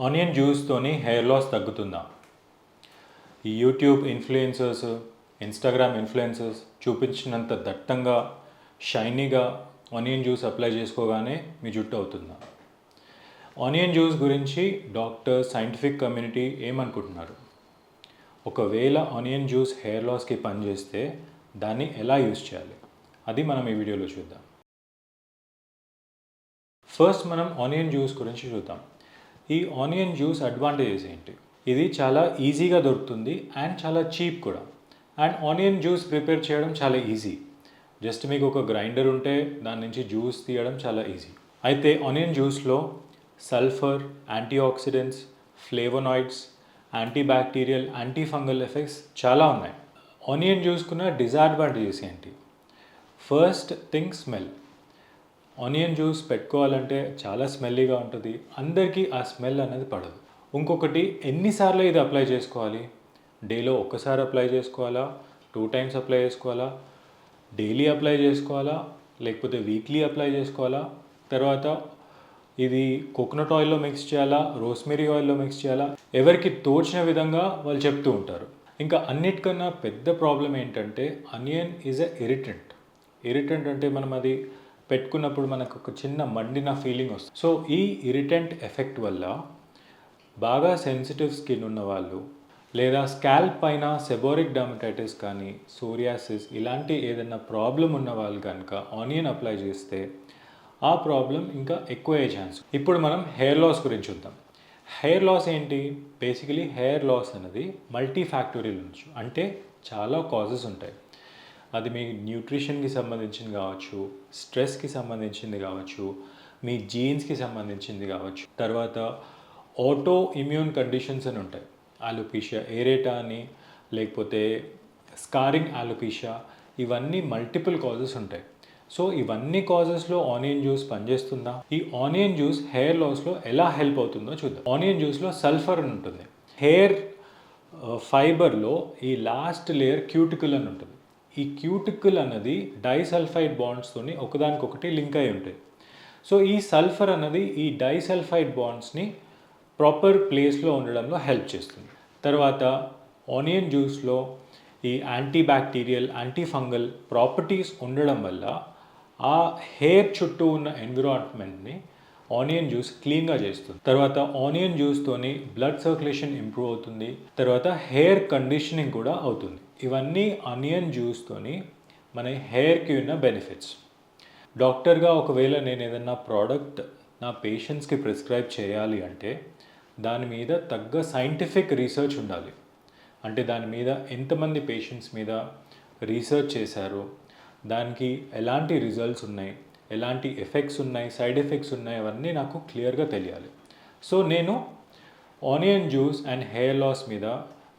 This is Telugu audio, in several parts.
ఆనియన్ జ్యూస్తోని హెయిర్ లాస్ తగ్గుతుందా? ఈ యూట్యూబ్ ఇన్ఫ్లుయెన్సర్స్ ఇన్స్టాగ్రామ్ ఇన్ఫ్లుయెన్సర్స్ చూపించినంత దట్టంగా షైనీగా ఆనియన్ జ్యూస్ అప్లై చేసుకోగానే మీ జుట్టు అవుతుందా? ఆనియన్ జ్యూస్ గురించి డాక్టర్ సైంటిఫిక్ కమ్యూనిటీ ఏమనుకుంటున్నారు? ఒకవేళ ఆనియన్ జ్యూస్ హెయిర్ లాస్కి పనిచేస్తే దాన్ని ఎలా యూస్ చేయాలి? అది మనం ఈ వీడియోలో చూద్దాం. ఫస్ట్ మనం ఆనియన్ జ్యూస్ గురించి చూద్దాం. ఈ ఆనియన్ జ్యూస్ అడ్వాంటేజెస్ ఏంటి? ఇది చాలా ఈజీగా దొరుకుతుంది అండ్ చాలా చీప్ కూడా. అండ్ ఆనియన్ జ్యూస్ ప్రిపేర్ చేయడం చాలా ఈజీ. జస్ట్ మీకు ఒక గ్రైండర్ ఉంటే దాని నుంచి జ్యూస్ తీయడం చాలా ఈజీ. అయితే onion జ్యూస్లో sulphur anti oxidants flavonoids anti bacterial anti fungal effects చాలా ఉన్నాయి. ఆనియన్ జ్యూస్కున్న డిసడ్వాంటేజెస్ ఏంటి? First thing smell. Onion juice పెట్టుకోవాలంటే చాలా స్మెల్లీగా ఉంటుంది. అందరికీ ఆ స్మెల్ అనేది పడదు. ఇంకొకటి ఎన్నిసార్లు ఇది అప్లై చేసుకోవాలి? డేలో ఒక్కసారి అప్లై చేసుకోవాలా? టూ టైమ్స్ అప్లై చేసుకోవాలా? డైలీ అప్లై చేసుకోవాలా? లేకపోతే వీక్లీ అప్లై చేసుకోవాలా? తర్వాత ఇది కోకోనట్ ఆయిల్లో మిక్స్ చేయాలా? రోస్మెరీ ఆయిల్లో మిక్స్ చేయాలా? ఎవరికి తోచిన విధంగా వాళ్ళు చెప్తూ ఉంటారు. ఇంకా అన్నిటికన్నా పెద్ద ప్రాబ్లం ఏంటంటే onion is a irritant. Irritant అంటే మనం అది పెట్టుకున్నప్పుడు మనకు ఒక చిన్న మండిన ఫీలింగ్ వస్తుంది. సో ఈ ఇరిటెంట్ ఎఫెక్ట్ వల్ల బాగా సెన్సిటివ్ స్కిన్ ఉన్న వాళ్ళు లేదా స్కాల్ప్ పైన సెబోరిక్ డర్మటైటిస్ కానీ సోరియాసిస్ ఇలాంటి ఏదైనా ప్రాబ్లం ఉన్న వాళ్ళు కనుక ఆనియన్ అప్లై చేస్తే ఆ ప్రాబ్లం ఇంకా ఎక్కువ అయ్యే ఛాన్స్ ఇప్పుడు మనం హెయిర్ లాస్ గురించి చూద్దాం. హెయిర్ లాస్ ఏంటి? బేసికలీ హెయిర్ లాస్ అనేది మల్టీ ఫ్యాక్టోరియల్ నుంచి అంటే చాలా కాజెస్ ఉంటాయి. అది మీ న్యూట్రిషన్కి సంబంధించింది కావచ్చు స్ట్రెస్కి సంబంధించింది కావచ్చు మీ జీన్స్కి సంబంధించింది కావచ్చు. తర్వాత ఆటో ఇమ్యూన్ కండిషన్స్ అని ఉంటాయి. ఆలోపీషియా ఏరేటా అని లేకపోతే స్కారింగ్ ఆలోపీషియా ఇవన్నీ మల్టిపుల్ కాజెస్ ఉంటాయి. సో ఇవన్నీ కాజెస్లో ఆనియన్ జ్యూస్ పనిచేస్తుందా? ఈ ఆనియన్ జ్యూస్ హెయిర్ లాస్లో ఎలా హెల్ప్ అవుతుందో చూద్దాం. ఆనియన్ జ్యూస్లో సల్ఫర్ అని ఉంటుంది. హెయిర్ ఫైబర్లో uh, ఈ లాస్ట్ లేయర్ క్యూటికల్ అని ఉంటుంది. ఈ క్యూటికల్ అన్నది డైసల్ఫైడ్ బాండ్స్తోని ఒకదానికొకటి లింక్ అయి ఉంటాయి. సో ఈ సల్ఫర్ అన్నది ఈ డైసల్ఫైడ్ బాండ్స్ని ప్రాపర్ ప్లేస్లో ఉండడంలో హెల్ప్ చేస్తుంది. తర్వాత ఆనియన్ జ్యూస్లో ఈ anti bacterial anti fungal properties ఉండడం వల్ల ఆ హెయిర్ చుట్టూ ఉన్న ఎన్విరాన్మెంట్ని ఆనియన్ జ్యూస్ క్లీన్గా చేస్తుంది. తర్వాత ఆనియన్ జ్యూస్తోని బ్లడ్ సర్క్యులేషన్ ఇంప్రూవ్ అవుతుంది. తర్వాత హెయిర్ కండిషనింగ్ కూడా అవుతుంది. ఇవన్నీ ఆనియన్ జ్యూస్తోని మన హెయిర్కి ఉన్న బెనిఫిట్స్. డాక్టర్గా ఒకవేళ నేను ఏదన్నా ప్రోడక్ట్ నా పేషెంట్స్కి ప్రిస్క్రైబ్ చేయాలి అంటే దాని మీద తగ్గ సైంటిఫిక్ రీసెర్చ్ ఉండాలి. అంటే దాని మీద ఎంతమంది పేషెంట్స్ మీద రీసెర్చ్ చేశారు దానికి ఎలాంటి రిజల్ట్స్ ఉన్నాయి ఎలాంటి ఎఫెక్ట్స్ ఉన్నాయి సైడ్ ఎఫెక్ట్స్ ఉన్నాయి అవన్నీ నాకు క్లియర్గా తెలియాలి. సో నేను onion juice and hair loss మీద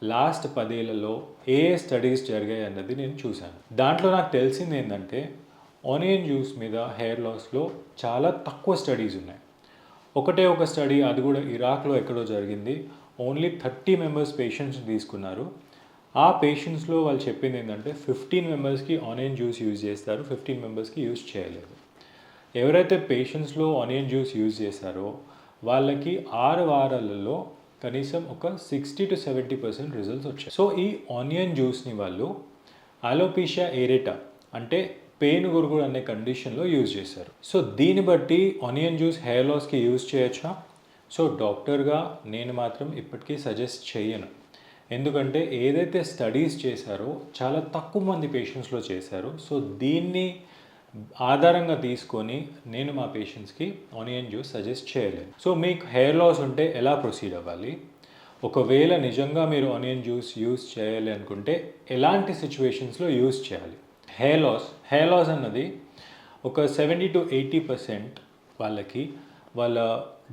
లాస్ట్ పదేళ్ళలో ఏ స్టడీస్ జరిగాయి అన్నది నేను చూశాను. దాంట్లో నాకు తెలిసింది ఏంటంటే ఆనియన్ జ్యూస్ మీద హెయిర్ లాస్లో చాలా తక్కువ స్టడీస్ ఉన్నాయి. ఒకటే ఒక స్టడీ అది కూడా ఇరాక్లో ఎక్కడో జరిగింది. ఓన్లీ థర్టీ మెంబర్స్ పేషెంట్స్ తీసుకున్నారు. ఆ పేషెంట్స్లో వాళ్ళు చెప్పింది ఏంటంటే ఫిఫ్టీన్ మెంబర్స్కి ఆనియన్ జ్యూస్ యూజ్ చేస్తారు ఫిఫ్టీన్ మెంబర్స్కి యూజ్ చేయలేదు. ఎవరైతే పేషెంట్స్లో ఆనియన్ జ్యూస్ యూజ్ చేశారో వాళ్ళకి ఆరు వారాలలో కనీసం ఒక sixty to seventy percent results వచ్చాయి. సో ఈ ఆనియన్ జ్యూస్ని వాళ్ళు అలోపీషియా ఏరేటా అంటే పెయిన్ గురుగుడు అనే కండిషన్లో యూజ్ చేశారు. సో దీన్ని బట్టి ఆనియన్ జ్యూస్ హెయిర్ లాస్కి యూజ్ చేయొచ్చా? సో డాక్టర్గా నేను మాత్రం ఇప్పటికీ సజెస్ట్ చేయను. ఎందుకంటే ఏదైతే స్టడీస్ చేశారో చాలా తక్కువ మంది పేషెంట్స్లో చేశారు. సో దీన్ని ఆధారంగా తీసుకొని నేను మా పేషెంట్స్కి ఆనియన్ జ్యూస్ సజెస్ట్ చేయలేను సో మీకు హెయిర్ లాస్ ఉంటే ఎలా ప్రొసీడ్ అవ్వాలి? ఒకవేళ నిజంగా మీరు ఆనియన్ జ్యూస్ యూస్ చేయాలి అనుకుంటే ఎలాంటి సిచ్యువేషన్స్లో యూస్ చేయాలి? హెయిర్ లాస్ హెయిర్ లాస్ అన్నది ఒక సెవెంటీ టు ఎయిటీ పర్సెంట్ వాళ్ళకి వాళ్ళ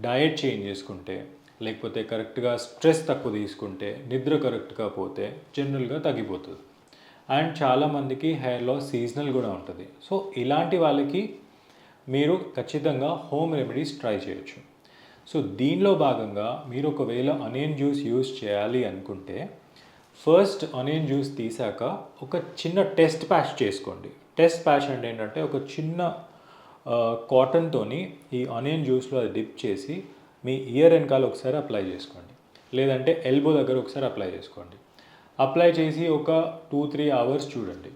డయట్ చేంజ్ చేసుకుంటే లేకపోతే కరెక్ట్గా స్ట్రెస్ తక్కువ తీసుకుంటే నిద్ర కరెక్ట్గా పోతే జనరల్గా తగ్గిపోతుంది. అండ్ చాలామందికి హెయిర్లో సీజనల్ కూడా ఉంటుంది. సో ఇలాంటి వాళ్ళకి మీరు ఖచ్చితంగా హోమ్ రెమెడీస్ ట్రై చేయొచ్చు. సో దీనిలో భాగంగా మీరు ఒకవేళ ఆనియన్ జ్యూస్ యూస్ చేయాలి అనుకుంటే ఫస్ట్ ఆనియన్ జ్యూస్ తీసాక ఒక చిన్న టెస్ట్ ప్యాచ్ చేసుకోండి. టెస్ట్ ప్యాచ్ అంటే ఏంటంటే ఒక చిన్న కాటన్తోని ఈ ఆనియన్ జ్యూస్లో అది డిప్ చేసి మీ ఇయర్ వెనకాల ఒకసారి అప్లై చేసుకోండి. లేదంటే ఎల్బో దగ్గర ఒకసారి అప్లై చేసుకోండి. అప్లై చేసి ఒక టూ త్రీ అవర్స్ చూడండి.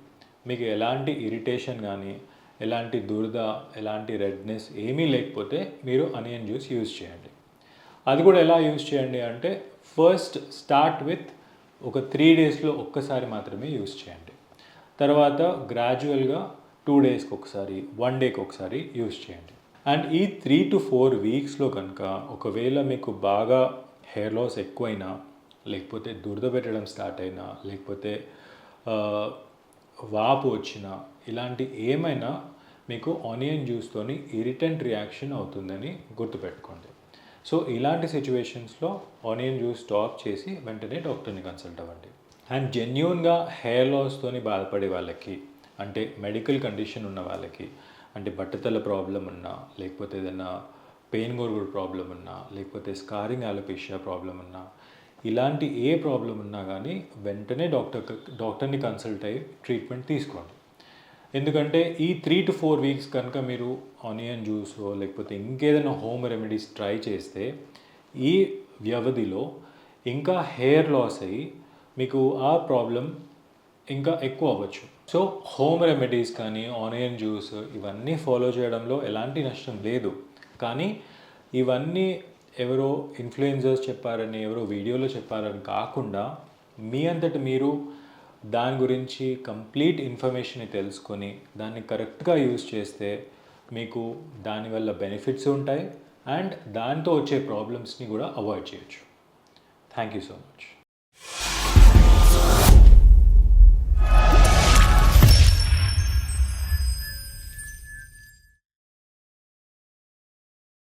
మీకు ఎలాంటి ఇరిటేషన్ కానీ ఎలాంటి దురద ఎలాంటి రెడ్నెస్ ఏమీ లేకపోతే మీరు అనియన్ జ్యూస్ యూజ్ చేయండి. అది కూడా ఎలా యూజ్ చేయండి అంటే ఫస్ట్ స్టార్ట్ విత్ ఒక త్రీ డేస్లో ఒక్కసారి మాత్రమే యూజ్ చేయండి. తర్వాత గ్రాడ్యువల్గా టూ డేస్కి ఒకసారి వన్ డేకి ఒకసారి యూజ్ చేయండి. అండ్ ఈ త్రీ టు ఫోర్ వీక్స్లో కనుక ఒకవేళ మీకు బాగా హెయిర్ లాస్ ఎక్కువైనా లేకపోతే దురద పెట్టడం స్టార్ట్ అయినా లేకపోతే వాపు వచ్చినా ఇలాంటి ఏమైనా మీకు ఆనియన్ జ్యూస్తోని ఇరిటెంట్ రియాక్షన్ అవుతుందని గుర్తుపెట్టుకోండి. సో ఇలాంటి సిచ్యువేషన్స్లో ఆనియన్ జ్యూస్ స్టాప్ చేసి వెంటనే డాక్టర్ని కన్సల్ట్ అవ్వండి. అండ్ జెన్యున్గా హెయిర్ లాస్తోని బాధపడే వాళ్ళకి అంటే మెడికల్ కండిషన్ ఉన్న వాళ్ళకి అంటే బట్టతల ప్రాబ్లం ఉన్నా లేకపోతే ఏదైనా పెయిన్ గోరుగుడు ప్రాబ్లం ఉన్నా లేకపోతే స్కారింగ్ ఆలోపేషియా ప్రాబ్లం ఉన్నా ఇలాంటి ఏ ప్రాబ్లం ఉన్నా కానీ వెంటనే డాక్టర్ డాక్టర్ని కన్సల్ట్ అయ్యి ట్రీట్మెంట్ తీసుకోండి. ఎందుకంటే ఈ త్రీ టు ఫోర్ వీక్స్ కనుక మీరు ఆనియన్ జ్యూస్ లేకపోతే ఇంకేదైనా హోమ్ రెమెడీస్ ట్రై చేస్తే ఈ వ్యవధిలో ఇంకా హెయిర్ లాస్ అయ్యి మీకు ఆ ప్రాబ్లం ఇంకా ఎక్కువ అవ్వచ్చు. సో హోమ్ రెమెడీస్ కానీ ఆనియన్ జ్యూస్ ఇవన్నీ ఫాలో చేయడంలో ఎలాంటి నష్టం లేదు. కానీ ఇవన్నీ ఎవరో ఇన్ఫ్లుయెన్సర్స్ చెప్పారని ఎవరో వీడియోలో చెప్పారని కాకుండా మీ అంతటి మీరు దాని గురించి కంప్లీట్ ఇన్ఫర్మేషన్ని తెలుసుకొని దాన్ని కరెక్ట్గా యూజ్ చేస్తే మీకు దానివల్ల బెనిఫిట్స్ ఉంటాయి అండ్ దాంతో వచ్చే ప్రాబ్లమ్స్ని కూడా అవాయిడ్ చేయొచ్చు. Thank you so much